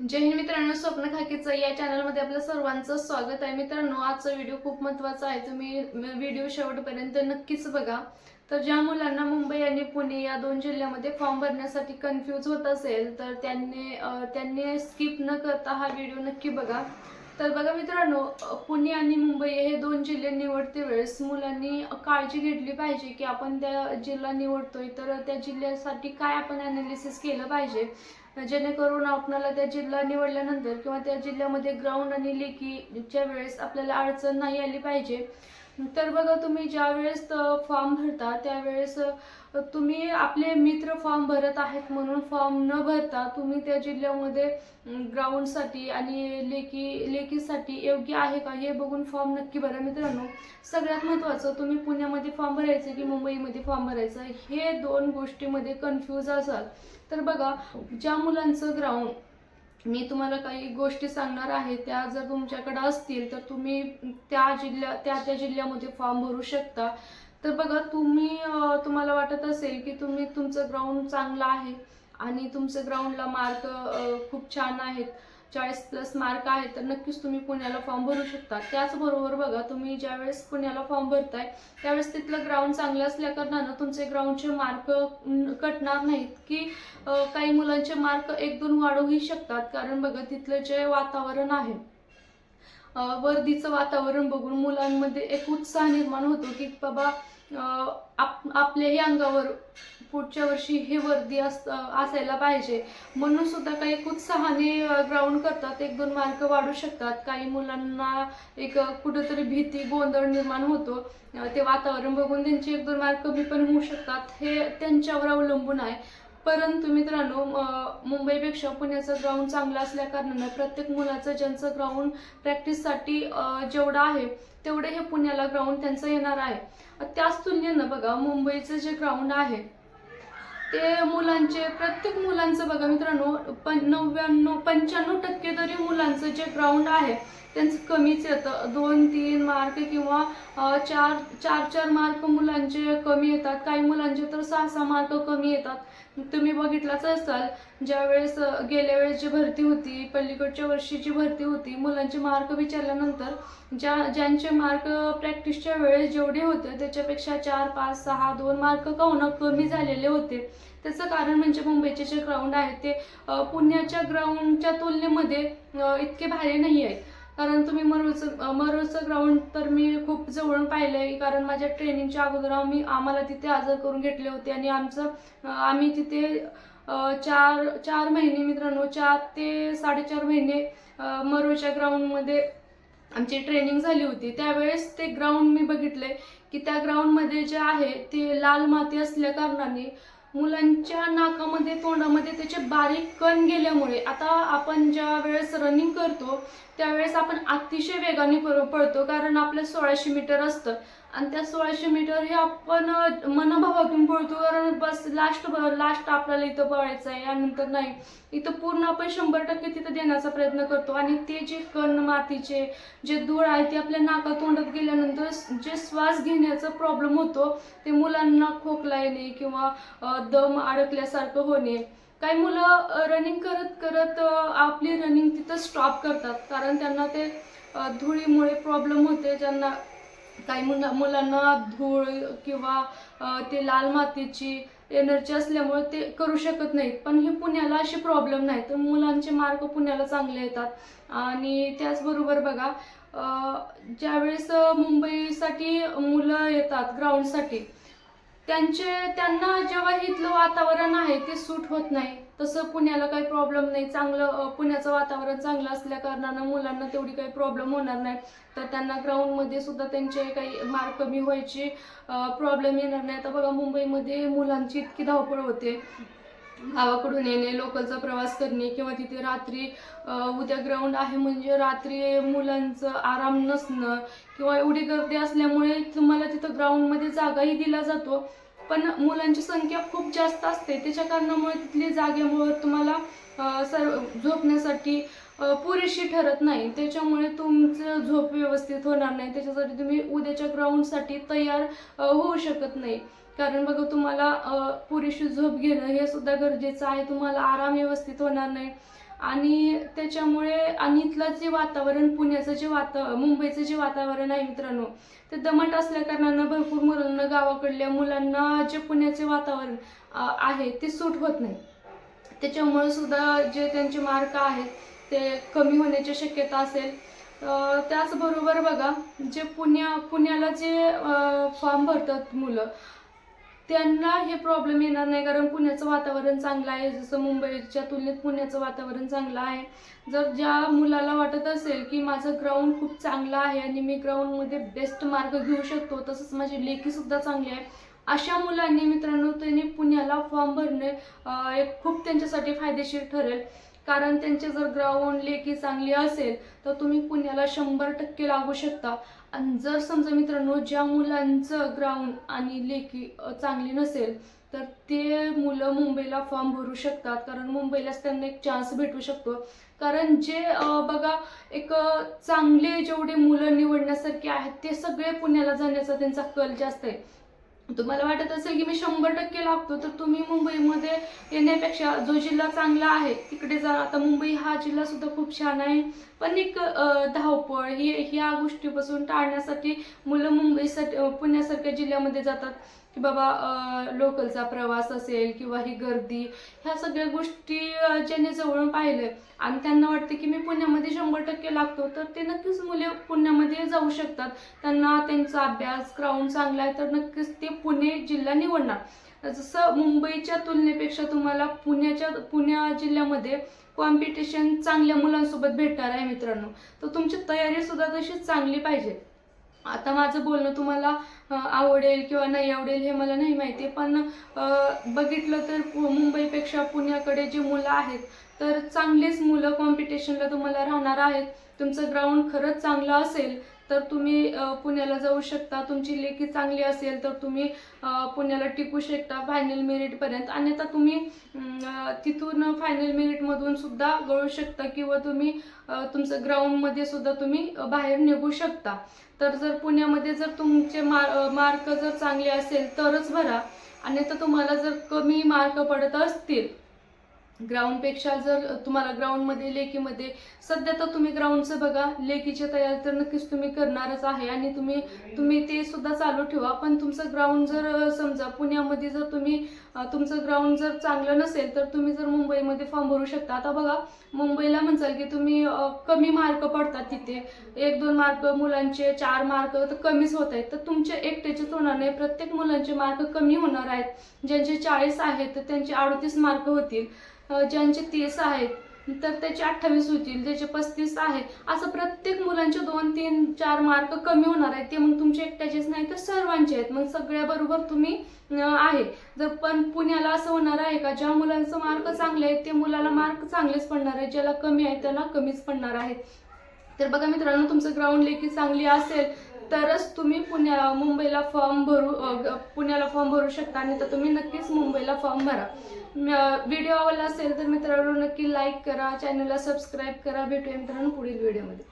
जय हिंद मित्रांनो स्वप्न खाकीचं या चॅनलमध्ये आपलं सर्वांचं स्वागत आहे. मित्रांनो आजचा व्हिडिओ खूप महत्त्वाचा आहे. तुम्ही व्हिडिओ शेवटपर्यंत नक्कीच बघा. तर ज्या मुलांना मुंबई आणि पुणे या दोन जिल्ह्यामध्ये फॉर्म भरण्यासाठी कन्फ्यूज होत असेल तर त्यांनी त्यांनी स्किप न करता हा व्हिडिओ नक्की बघा. तर बघा मित्रांनो पुणे आणि मुंबई हे दोन जिल्हे निवडते वेळेस. मुलांनी काळजी घेतली पाहिजे की आपण त्या जिल्हा निवडतोय. तर त्या जिल्ह्यासाठी काय आपण अनालिसिस केलं पाहिजे? जेणेकरून आपणाला त्या जिल्हा निवडल्यानंतर किंवा त्या जिल्ह्यामध्ये ग्राउंड आणि लेखीच्या वेळेस आपल्याला अडचण नाही आली पाहिजे. तर बघा तुम्ही ज्या वेळेस फॉर्म भरता त्यावेळेस तुम्ही आपले मित्र फॉर्म भरत आहेत म्हणून फॉर्म न भरता तुम्ही त्या जिल्ह्यामध्ये ग्राउंडसाठी आणि लेकी लेकीसाठी योग्य आहे का हे बघून फॉर्म नक्की भरा. मित्रांनो सगळ्यात महत्त्वाचं तुम्ही पुण्यामध्ये फॉर्म भरायचं की मुंबईमध्ये फॉर्म भरायचं हे दोन गोष्टीमध्ये कन्फ्यूज असाल. तर बघा ज्या मुलांचं ग्राउंड मी तुम्हाला काही गोष्टी सांगणार आहे त्या जर तुमच्याकडे असतील तर तुम्ही त्या जिल्ह्या त्या त्या जिल्ह्यामध्ये फॉर्म भरू शकता. तर बघा तुम्ही तुम्हाला वाटत असेल की तुम्ही तुमचं ग्राउंड चांगलं आहे आणि तुमचं ग्राउंडला मार्क खूप छान आहेत. चाळीस प्लस मार्क आहेत तर नक्कीच तुम्ही पुण्याला फॉर्म भरू शकता. त्याचबरोबर बघा तुम्ही ज्यावेळेस पुण्याला फॉर्म भरताय त्यावेळेस तिथलं ग्राउंड चांगलं असल्या कारणानं तुमचे ग्राउंडचे मार्क कटणार नाहीत की काही मुलांचे मार्क एक दोन वाढवूही शकतात. कारण बघा तिथलं जे वातावरण आहे वर्दीचं वातावरण बघून मुलांमध्ये एक उत्साह निर्माण होतो की बाबा आप आपल्याही अंगावर पुढच्या वर्षी हे वर्दी अस असायला पाहिजे. म्हणून सुद्धा काही उत्साहाने ग्राउंड करतात. एक दोन मार्क वाढू शकतात. काही मुलांना एक कुठंतरी भीती गोंधळ निर्माण होतो. ते वातावरण बघून त्यांचे एक दोन मार्क कमी पण होऊ शकतात. हे त्यांच्यावर अवलंबून आहे. परंतु मित्रांनो म- मुंबईपेक्षा पुण्याचं ग्राउंड चांगलं असल्या कारणानं प्रत्येक मुलाचं ज्यांचं ग्राउंड प्रॅक्टिससाठी जेवढं आहे तेवढं हे पुण्याला ग्राउंड त्यांचं येणार आहे. त्याच तुलनेनं बघा मुंबईचं जे ग्राउंड आहे ते मुलांचे प्रत्येक मुलांचं बघा मित्रांनो पण नव्याण्णव पंच्याण्णव टक्के तरी मुलांचं जे ग्राउंड आहे त्यांचं कमीच येतं. दोन तीन मार्क किंवा चार चार चार मार्क मुलांचे कमी येतात. काही मुलांचे तर सहा सहा मार्क कमी येतात. तुम्ही बघितलाच असाल ज्या वेळेस गेल्या वेळेस जी भरती होती पलीकडच्या वर्षी जी भरती होती मुलांचे मार्क विचारल्यानंतर ज्या ज्यांचे मार्क प्रॅक्टिसच्या वेळेस जेवढे होते त्याच्यापेक्षा चार पाच सहा दोन मार्क का कमी झालेले होते. त्याचं कारण म्हणजे मुंबईचे जे ग्राउंड आहेत ते पुण्याच्या ग्राउंडच्या तुलनेमध्ये इतके भारी नाही आहेत. कारण तुम्ही मरोचं मरोचं ग्राउंड तर मी खूप जवळून पाहिलं आहे कारण माझ्या ट्रेनिंगच्या अगोदर आम्ही आम्हाला तिथे हजर करून घेतले होते. आणि आमचं आम्ही तिथे चार चार महिने मित्रांनो चार ते साडेचार महिने अं, ग्राउंडमध्ये आमची ट्रेनिंग झाली होती. त्यावेळेस ते ग्राउंड मी बघितले की त्या ग्राउंडमध्ये जे आहे ते लाल माती असल्या कारणाने मुलांच्या नाकामध्ये तोंडामध्ये त्याचे बारीक कण गेल्यामुळे आता आपण ज्या वेळेस रनिंग करतो त्यावेळेस आपण अतिशय वेगाने पळतो. कारण आपलं सोळाशे मीटर असतं. आणि त्या सोळाशे मीटर हे आपण अं, मनोभावातून पळतो. कारण बस लास्ट लास्ट आपल्याला इथं पळायचं आहे. यानंतर नाही. इथं पूर्ण आपण शंभर टक्के तिथं देण्याचा प्रयत्न करतो. आणि ते जे कण मातीचे जे धूळ आहे ते आपल्या नाका तोंडात गेल्यानंतर जे श्वास घेण्याचा प्रॉब्लेम होतो ते मुलांना खोकला येणे किंवा दम अडकल्यासारखं होणे. काही मुलं रनिंग करत करत आपली रनिंग तिथं स्टॉप करतात. कारण त्यांना ते धुळीमुळे प्रॉब्लेम होते. ज्यांना काही मुला मुलांना धूळ किंवा ते लाल मातीची एनर्जी असल्यामुळे ते करू शकत नाहीत. पण हे पुण्याला असे प्रॉब्लेम नाही. तर मुलांचे मार्क पुण्याला चांगले येतात. आणि त्याचबरोबर बघा ज्यावेळेस मुंबईसाठी मुलं येतात ग्राउंडसाठी त्यांचे त्यांना जेव्हा इथलं वातावरण आहे ते सूट होत नाही. तसं पुण्याला काही प्रॉब्लेम नाही. चांगलं पुण्याचं वातावरण चांगलं असल्या कारणानं मुलांना तेवढी काही प्रॉब्लेम होणार नाही. तर त्यांना ग्राउंडमध्ये सुद्धा त्यांचे काही मार्क कमी व्हायची प्रॉब्लेम येणार नाही. आता बघा मुंबईमध्ये मुलांची इतकी धावपळ होते. गावाकडून येणे लोकलचा प्रवास करणे किंवा तिथे रात्री उद्या ग्राउंड आहे म्हणजे रात्री मुलांचं आराम नसणं किंवा एवढी गर्दी असल्यामुळे तुम्हाला तिथं ग्राउंडमध्ये जागाही दिला जातो. पण मुलांची संख्या खूप जास्त असते. त्याच्या कारणामुळे तिथली जागेमुळे तुम्हाला सर्व झोपण्यासाठी पुरेशी ठरत नाही. त्याच्यामुळे तुमचं झोप व्यवस्थित होणार नाही. त्याच्यासाठी तुम्ही उद्याच्या ग्राउंडसाठी तयार होऊ शकत नाही. कारण बघा तुम्हाला पुरेशी झोप घेणं हे सुद्धा गरजेचं आहे. तुम्हाला आराम व्यवस्थित होणार नाही. आणि त्याच्यामुळे आणि इथलं जे वातावरण पुण्याचं जे वाता मुंबईचं जे वातावरण आहे मित्रांनो ते दमट असल्या कारणानं भरपूर मुलांना गावाकडल्या मुलांना जे पुण्याचे वातावरण आहे ते सूट होत नाही. त्याच्यामुळे सुद्धा जे त्यांचे मार्क आहेत ते कमी होण्याची शक्यता असेल. त्याचबरोबर बघा जे पुण्या पुण्याला जे फॉर्म भरतात मुलं त्यांना हे प्रॉब्लेम येणार नाही कारण पुण्याचं वातावरण चांगलं आहे. जसं मुंबईच्या तुलनेत पुण्याचं वातावरण चांगलं आहे. जर ज्या मुलाला वाटत असेल की माझं ग्राउंड खूप चांगलं आहे आणि मी ग्राउंडमध्ये बेस्ट मार्क घेऊ शकतो तसंच माझी लेखीसुद्धा चांगली आहे अशा मुलांनी मित्रांनो त्यांनी पुण्याला फॉर्म भरणे एक खूप त्यांच्यासाठी फायदेशीर ठरेल. कारण त्यांचे जर ग्राउंड लेखी चांगली असेल तर तुम्ही पुण्याला शंभर टक्के लागू शकता. आणि जर समजा मित्रांनो ज्या मुलांचं ग्राउंड आणि लेखी चांगली नसेल तर ते मुलं मुंबईला फॉर्म भरू शकतात. कारण मुंबईलाच त्यांना एक चान्स भेटू शकतो. कारण जे बघा एक चांगले जेवढे मुलं निवडण्यासारखे आहेत ते सगळे पुण्याला जाण्याचा त्यांचा कल जास्त आहे. तुम्हाला वाटत असेल की मी शंभर टक्के लागतो. तर तुम्ही मुंबईमध्ये येण्यापेक्षा जो जिल्हा चांगला आहे तिकडे जा. आता मुंबई हा जिल्हा सुद्धा खूप छान आहे. पण एक धावपळ ही ह्या गोष्टीपासून टाळण्यासाठी मुलं मुंबईसाठी पुण्यासारख्या जिल्ह्यामध्ये जातात. की बाबा लोकलचा प्रवास असेल किंवा ही गर्दी ह्या सगळ्या गोष्टी ज्यांनी जवळून पाहिलं आणि त्यांना वाटते की मी पुण्यामध्ये शंभर टक्के लागतो तर ते नक्कीच मुले पुण्यामध्ये जाऊ शकतात. त्यांना त्यांचा अभ्यास ग्राउंड चांगला आहे तर नक्कीच ते पुणे जिल्हा निवडणार. जसं मुंबईच्या तुलनेपेक्षा तुम्हाला पुण्याच्या पुण्या जिल्ह्यामध्ये कॉम्पिटिशन चांगल्या मुलांसोबत भेटणार आहे मित्रांनो. तर तुमची तयारी सुद्धा तशीच चांगली पाहिजे. आता माझं बोलणं तुम्हाला आवडेल किंवा नाही आवडेल हे मला नाही माहिती पण बघितलं तर मुंबईपेक्षा पुण्याकडे जी मुलं आहेत तर चांगलेच मुलं कॉम्पिटिशनला तुम्हाला राहणार आहेत. तुमचं ग्राउंड खरंच चांगलं असेल तर तुम्ही पुण्याला जाऊ शकता. तुमची लेखी चांगली असेल तर तुम्ही पुण्याला टिकू शकता फायनल मेरिटपर्यंत अन्यथा तुम्ही तिथून फायनल मेरिटमधून सुद्धा गळू शकता किंवा तुम्ही तुमचं ग्राउंडमध्ये सुद्धा तुम्ही बाहेर निघू शकता. तर जर पुण्यामध्ये जर तुमचे मार मार्क जर चांगले असेल तरच भरा. आणि तर तुम्हाला जर कमी मार्क पडत असतील ग्राउंडपेक्षा जर तुम्हाला ग्राउंडमध्ये लेकीमध्ये सध्या तर तुम्ही ग्राउंडचं बघा. लेकीची तयारी तर नक्कीच तुम्ही करणारच आहे. आणि तुम्ही तुम्ही ते सुद्धा चालू ठेवा. पण तुमचं ग्राउंड जर समजा पुण्यामध्ये जर तुम्ही तुमचं ग्राउंड जर चांगलं नसेल तर तुम्ही जर मुंबईमध्ये फॉर्म भरू शकता. आता बघा मुंबईला म्हणसाल की तुम्ही कमी मार्क पडतात तिथे. एक दोन मार्क मुलांचे चार मार्क तर कमीच होत आहेत. तर तुमचे एकट्याचेच होणार नाही. प्रत्येक मुलांचे मार्क कमी होणार आहेत. ज्यांचे चाळीस आहेत तर त्यांचे अडतीस मार्क होतील. ज्यांचे तीस आहेत तर त्याचे अठ्ठावीस होतील ज्याचे पस्तीस आहेत. असं प्रत्येक मुलांचे दोन तीन चार मार्क कमी होणार आहेत. ते मग तुमचे एकट्याचेच नाही तर सर्वांचे आहेत. मग सगळ्याबरोबर तुम्ही आहे. जर पण पुण्याला असं होणार आहे का ज्या मुलांचं मार्क चांगले आहेत ते मुलाला मार्क चांगलेच पडणार आहेत. ज्याला कमी आहे त्याला कमीच पडणार आहेत. तर बघा मित्रांनो तुमचं ग्राउंड लेखी चांगली असेल तरच तुम्ही पुण्या मुंबईला फॉर्म भरू पुण्याला फॉर्म भरू शकता आणि तर तुम्ही नक्कीच मुंबईला फॉर्म भरा. व्हिडिओ आवडला असेल तर मित्रांनो नक्की लाईक करा चॅनलला सबस्क्राईब करा भेटूया मित्रांनो पुढील व्हिडिओमध्ये.